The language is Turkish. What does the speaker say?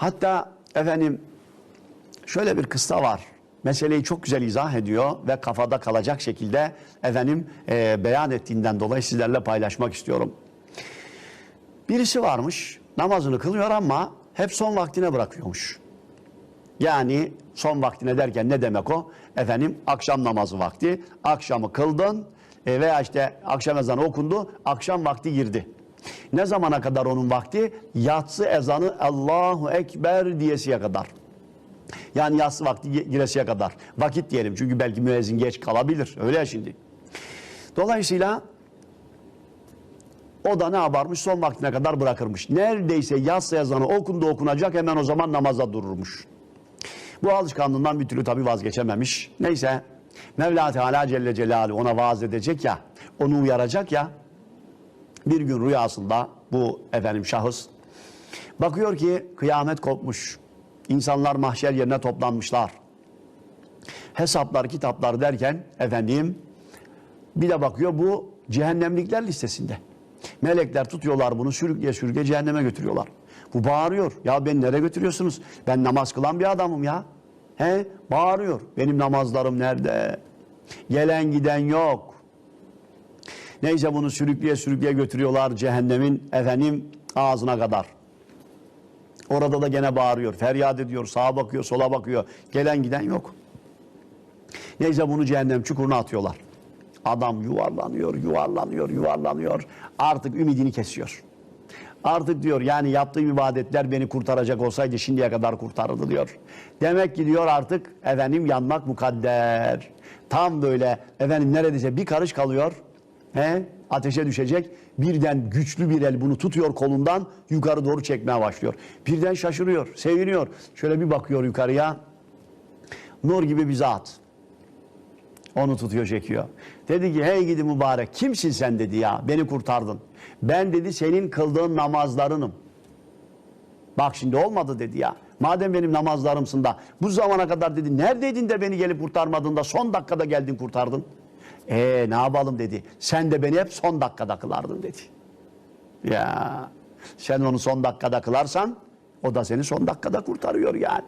Hatta efendim şöyle bir kısta var. Meseleyi çok güzel izah ediyor ve kafada kalacak şekilde efendim e, beyan ettiğinden dolayı sizlerle paylaşmak istiyorum. Birisi varmış namazını kılıyor ama hep son vaktine bırakıyormuş. Yani son vaktine derken ne demek o? Efendim akşam namazı vakti. Akşamı kıldın e, veya işte akşam ezanı okundu. Akşam vakti girdi. Ne zamana kadar onun vakti? Yatsı ezanı Allahu Ekber diyesiye kadar. Yani yatsı vakti gi- giresiye kadar. Vakit diyelim çünkü belki müezzin geç kalabilir. Öyle ya şimdi. Dolayısıyla o da ne yaparmış? Son vaktine kadar bırakırmış. Neredeyse yatsı ezanı okundu okunacak hemen o zaman namaza dururmuş. Bu alışkanlığından bir türlü tabii vazgeçememiş. Neyse Mevla Teala Celle Celaluhu ona vaaz edecek ya, onu uyaracak ya. Bir gün rüyasında bu efendim şahıs bakıyor ki kıyamet kopmuş. İnsanlar mahşer yerine toplanmışlar. Hesaplar, kitaplar derken efendim bir de bakıyor bu cehennemlikler listesinde. Melekler tutuyorlar bunu sürükleye sürükleye cehenneme götürüyorlar. Bu bağırıyor. Ya beni nereye götürüyorsunuz? Ben namaz kılan bir adamım ya. He? Bağırıyor. Benim namazlarım nerede? Gelen giden yok. Neyse bunu sürükleye sürükleye götürüyorlar cehennemin efendim ağzına kadar. Orada da gene bağırıyor. Feryat ediyor. Sağa bakıyor, sola bakıyor. Gelen giden yok. Neyse bunu cehennem çukuruna atıyorlar. Adam yuvarlanıyor, yuvarlanıyor, yuvarlanıyor. Artık ümidini kesiyor. Artık diyor yani yaptığım ibadetler beni kurtaracak olsaydı şimdiye kadar kurtarırdı diyor. Demek ki diyor artık efendim yanmak mukadder. Tam böyle efendim neredeyse bir karış kalıyor. He? Ateşe düşecek. Birden güçlü bir el bunu tutuyor kolundan yukarı doğru çekmeye başlıyor. Birden şaşırıyor, seviniyor. Şöyle bir bakıyor yukarıya. Nur gibi bir zat. Onu tutuyor çekiyor. Dedi ki hey gidi mübarek kimsin sen dedi ya beni kurtardın. Ben dedi senin kıldığın namazlarınım. Bak şimdi olmadı dedi ya. Madem benim namazlarımsın da bu zamana kadar dedi neredeydin de beni gelip kurtarmadın da son dakikada geldin kurtardın. Ee ne yapalım dedi. Sen de beni hep son dakikada kılardın dedi. Ya sen onu son dakikada kılarsan o da seni son dakikada kurtarıyor yani.